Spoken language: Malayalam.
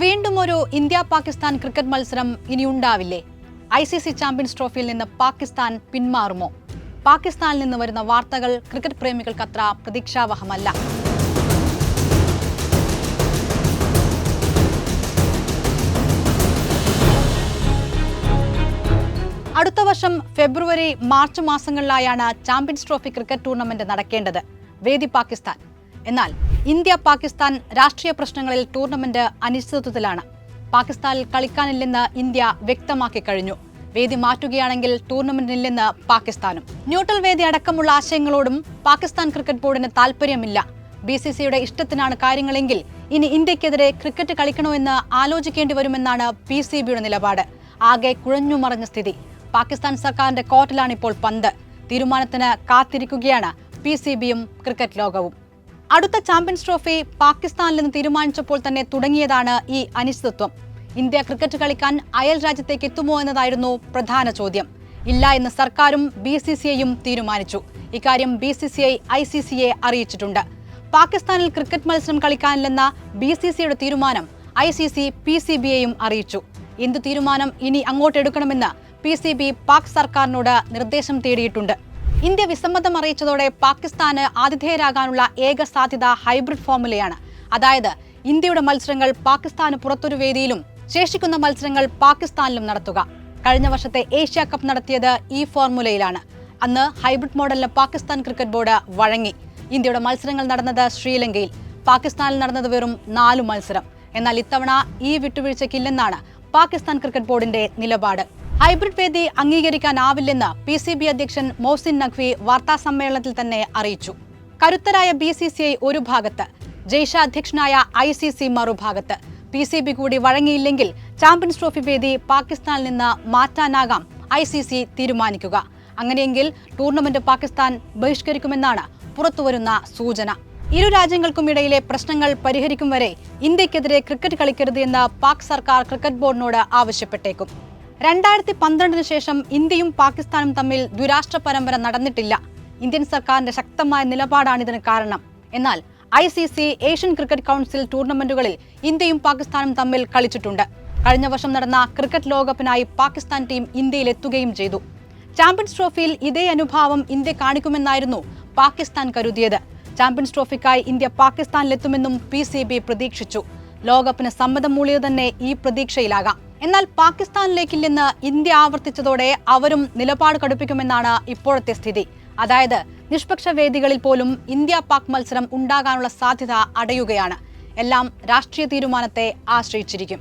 വീണ്ടും ഒരു ഇന്ത്യ പാകിസ്ഥാൻ ക്രിക്കറ്റ് മത്സരം ഇനി ഉണ്ടാവില്ലേ ഐ സി സി ചാമ്പ്യൻസ് ട്രോഫിയിൽ നിന്ന് പാകിസ്ഥാൻ പിന്മാറുമോ? പാകിസ്ഥാനിൽ നിന്ന് വരുന്ന വാർത്തകൾ ക്രിക്കറ്റ് പ്രേമികൾക്കത്ര പ്രതീക്ഷാവഹമല്ല. അടുത്ത വർഷം ഫെബ്രുവരി മാർച്ച് മാസങ്ങളിലായാണ് ചാമ്പ്യൻസ് ട്രോഫി ക്രിക്കറ്റ് ടൂർണമെന്റ് നടക്കേണ്ടത്. വേദി പാകിസ്ഥാൻ. എന്നാൽ ഇന്ത്യ പാകിസ്ഥാൻ രാഷ്ട്രീയ പ്രശ്നങ്ങളിൽ ടൂർണമെന്റ് അനിശ്ചിതത്വത്തിലാണ്. പാകിസ്ഥാനിൽ കളിക്കാനില്ലെന്ന് ഇന്ത്യ വ്യക്തമാക്കി കഴിഞ്ഞു. വേദി മാറ്റുകയാണെങ്കിൽ ടൂർണമെന്റിനില്ലെന്ന് പാകിസ്ഥാനും. ന്യൂട്രൽ വേദി അടക്കമുള്ള ആശയങ്ങളോടും പാകിസ്ഥാൻ ക്രിക്കറ്റ് ബോർഡിന് താൽപ്പര്യമില്ല. ബി സി സിയുടെ ഇഷ്ടത്തിനാണ് കാര്യങ്ങളെങ്കിൽ ഇനി ഇന്ത്യക്കെതിരെ ക്രിക്കറ്റ് കളിക്കണമെന്ന് ആലോചിക്കേണ്ടി വരുമെന്നാണ് പി സി ബിയുടെ നിലപാട്. ആകെ കുഴഞ്ഞു മറിഞ്ഞ സ്ഥിതി. പാകിസ്ഥാൻ സർക്കാരിന്റെ കോർട്ടിലാണ് ഇപ്പോൾ പന്ത്. തീരുമാനത്തിന് കാത്തിരിക്കുകയാണ് പി സി ബിയും ക്രിക്കറ്റ് ലോകവും. അടുത്ത ചാമ്പ്യൻസ് ട്രോഫി പാകിസ്ഥാനിൽ നിന്ന് തീരുമാനിച്ചപ്പോൾ തന്നെ തുടങ്ങിയതാണ് ഈ അനിശ്ചിതത്വം. ഇന്ത്യ ക്രിക്കറ്റ് കളിക്കാൻ അയൽ രാജ്യത്തേക്ക് എത്തുമോ എന്നതായിരുന്നു പ്രധാന ചോദ്യം. ഇല്ല എന്ന് സർക്കാരും ബി സി സി ഐയും തീരുമാനിച്ചു. ഇക്കാര്യം B C C I I C സിയെ അറിയിച്ചിട്ടുണ്ട്. പാകിസ്ഥാനിൽ ക്രിക്കറ്റ് മത്സരം കളിക്കാനില്ലെന്ന ബി സി സിയുടെ തീരുമാനം I C C P C B ബിയെയും അറിയിച്ചു. എന്ത് തീരുമാനം ഇനി അങ്ങോട്ടെടുക്കണമെന്ന് പി സി ബി പാക് സർക്കാരിനോട് നിർദ്ദേശം തേടിയിട്ടുണ്ട്. ഇന്ത്യ വിസമ്മതം അറിയിച്ചതോടെ പാകിസ്ഥാന് ആതിഥേയരാകാനുള്ള ഏക സാധ്യത ഹൈബ്രിഡ് ഫോർമുലയാണ് അതായത് ഇന്ത്യയുടെ മത്സരങ്ങൾ പാകിസ്ഥാന് പുറത്തൊരു വേദിയിലും ശേഷിക്കുന്ന മത്സരങ്ങൾ പാകിസ്ഥാനിലും നടത്തുക. കഴിഞ്ഞ വർഷത്തെ ഏഷ്യ കപ്പ് നടത്തിയത് ഈ ഫോർമുലയിലാണ്. അന്ന് ഹൈബ്രിഡ് മോഡലിന് പാകിസ്ഥാൻ ക്രിക്കറ്റ് ബോർഡ് വഴങ്ങി. ഇന്ത്യയുടെ മത്സരങ്ങൾ നടന്നത് ശ്രീലങ്കയിൽ. പാകിസ്ഥാനിൽ നടന്നത് വെറും നാലു മത്സരം. എന്നാൽ ഇത്തവണ ഈ വിട്ടുവീഴ്ചയ്ക്കില്ലെന്നാണ് പാകിസ്ഥാൻ ക്രിക്കറ്റ് ബോർഡിന്റെ നിലപാട്. ഹൈബ്രിഡ് വേദി അംഗീകരിക്കാനാവില്ലെന്ന് പി സി ബി അധ്യക്ഷൻ മോസിൻ നഖ്വി വാർത്താസമ്മേളനത്തിൽ തന്നെ അറിയിച്ചു. കരുത്തരായ ബി സി സി ഐ ഒരു ഭാഗത്ത് ജയ്ഷ അധ്യക്ഷനായ ഐ സി സി മറുഭാഗത്ത് പി സി ബി കൂടി വഴങ്ങിയില്ലെങ്കിൽ ചാമ്പ്യൻസ് ട്രോഫി വേദി പാകിസ്ഥാനിൽ നിന്ന് മാറ്റാനാകാം ഐ സി സി തീരുമാനിക്കുക. അങ്ങനെയെങ്കിൽ ടൂർണമെന്റ് പാകിസ്ഥാൻ ബഹിഷ്കരിക്കുമെന്നാണ് പുറത്തുവരുന്ന സൂചന. ഇരു രാജ്യങ്ങൾക്കും ഇടയിലെ പ്രശ്നങ്ങൾ പരിഹരിക്കും വരെ ഇന്ത്യക്കെതിരെ ക്രിക്കറ്റ് കളിക്കരുത് എന്ന് പാക് സർക്കാർ ക്രിക്കറ്റ് ബോർഡിനോട് ആവശ്യപ്പെട്ടേക്കും. രണ്ടായിരത്തി പന്ത്രണ്ടിന് ശേഷം ഇന്ത്യയും പാകിസ്ഥാനും തമ്മിൽ ദുരാഷ്ട്ര പരമ്പര നടന്നിട്ടില്ല. ഇന്ത്യൻ സർക്കാരിന്റെ ശക്തമായ നിലപാടാണ് ഇതിന് കാരണം. എന്നാൽ I C C Asian cricket council ടൂർണമെന്റുകളിൽ ഇന്ത്യയും പാകിസ്ഥാനും തമ്മിൽ കളിച്ചിട്ടുണ്ട്. കഴിഞ്ഞ വർഷം നടന്ന ക്രിക്കറ്റ് ലോകകപ്പിനായി പാകിസ്ഥാൻ ടീം ഇന്ത്യയിൽ എത്തുകയും ചെയ്തു. ചാമ്പ്യൻസ് ട്രോഫിയിൽ ഇതേ അനുഭാവം ഇന്ത്യ കാണിക്കുമെന്നായിരുന്നു പാകിസ്ഥാൻ കരുതിയത്. ചാമ്പ്യൻസ് ട്രോഫിക്കായി ഇന്ത്യ പാകിസ്ഥാനിലെത്തുമെന്നും പി സി ബി പ്രതീക്ഷിച്ചു. ലോകകപ്പിന് സമ്മതം മൂളിയത് തന്നെ ഈ പ്രതീക്ഷയിലാകാം. എന്നാൽ പാകിസ്ഥാനിലേക്കില്ലെന്ന് ഇന്ത്യ ആവർത്തിച്ചതോടെ അവരും നിലപാട് കടുപ്പിക്കുമെന്നാണ് ഇപ്പോഴത്തെ സ്ഥിതി. അതായത് നിഷ്പക്ഷ വേദികളിൽ പോലും ഇന്ത്യ പാക് മത്സരം ഉണ്ടാകാനുള്ള സാധ്യത അടയുകയാണ്. എല്ലാം രാഷ്ട്രീയ തീരുമാനത്തെ ആശ്രയിച്ചിരിക്കും.